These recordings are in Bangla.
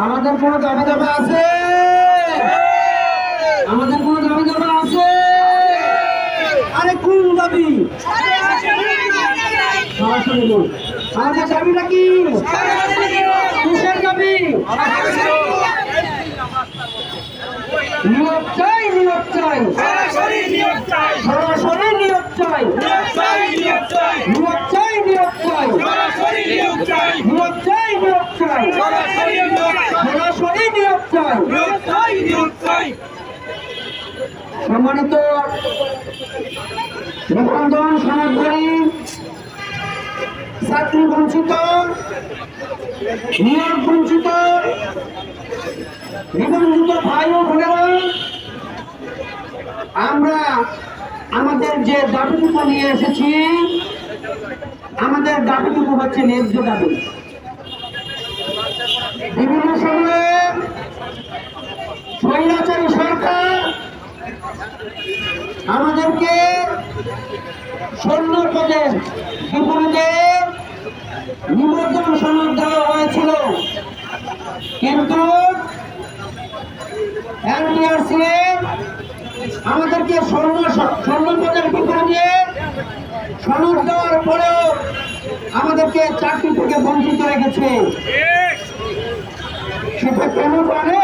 আমাদের কোনো দাবি দাবা আছে? আমাদের কোনো দাবি দাবা আছে? আরে কোন দাবি? সরাসরি বল। আমাদের দাবিটা কি? নিয়োগ চাই নিয়োগ চাই। সরাসরি নিয়োগ চাই সরাসরি নিয়োগ চাই চাই নিয়োগ চাই নিয়োগ চাই নিয়োগ চাই সরাসরি নিয়োগ চাই নিয়োগ চাই নিয়োগ চাই সরাসরি নিয়োগ চাই সরাসরি নিয়োগ চাই নিয়োগ চাই নিয়োগ চাই সম্মানিত বঞ্চিত, নিয়োগ বঞ্চিত, নিবন্ধিত ভাই ও আমরা আমাদের যে দাবিটুকু নিয়ে এসেছি, আমাদের দাবিটুকু হচ্ছে ন্যায্য দাবি বিভিন্ন সময়ে স্বৈরাচারী সরকার আমাদেরকে সৈন্য বিপরীতে নিমন্ত্রণ সনদ দেওয়া হয়েছিল। কিন্তু আমাদেরকে স্বর্ণ স্বর্ণ পদের বিপরীতে সনদ দেওয়ার পরেও আমাদেরকে চাকরি থেকে বঞ্চিত রেখেছে। সেটা কেন জানেন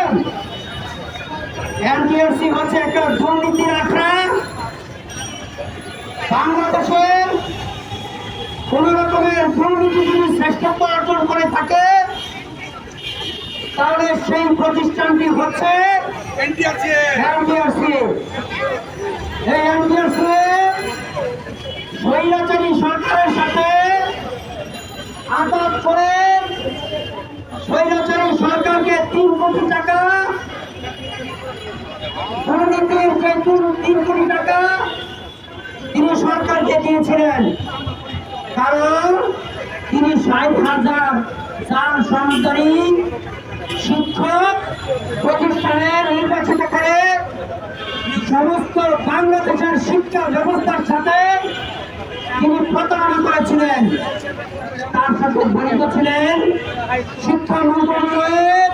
এনটিএসসি হচ্ছে একটা দুর্নীতির আখড়া। বাংলাদেশের কোন রকমের দুর্নীতি যদি শ্রেষ্ঠত্ব অর্জন করে থাকে তাহলে সেই প্রতিষ্ঠানটি হচ্ছে এনটিএসসি এই এনটিএসসি স্বৈরাচারী সরকারের সাথে আঘাত করে স্বৈরাচারী সরকারকে তিন কোটি টাকা দুর্নীতির যে তিন- তিন কোটি টাকা তিনি সরকারকে দিয়েছিলেন। কারণ তিনি ষাট হাজার চার সরকারি শিক্ষক প্রতিষ্ঠানে নির্বাচিত করে সমস্ত বাংলাদেশের শিক্ষা ব্যবস্থার সাথে তিনি প্রতারণা করেছিলেন। তার সাথে জড়িত ছিলেন শিক্ষা মন্ত্রণালয়ের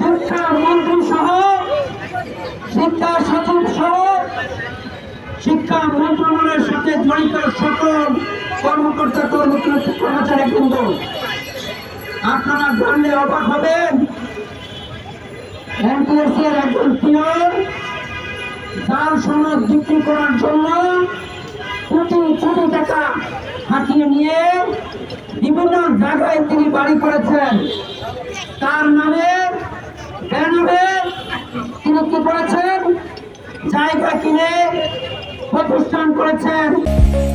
শিক্ষা মন্ত্রী শিক্ষা মন্ত্রণালয়ের সাথে জড়িত সকল কর্মকর্তা কর্মচারী কর্মচারী বৃন্দ, আপনারা জানলে অবাক হবেন একজন পিয়ন জাল সনদ বিক্রি করার জন্য কোটি কোটি টাকা হাতিয়ে নিয়ে বিভিন্ন জায়গায় তিনি বাড়ি করেছেন। তার নামে, ব্যানারে তিনি কি জায়গা করেছেন।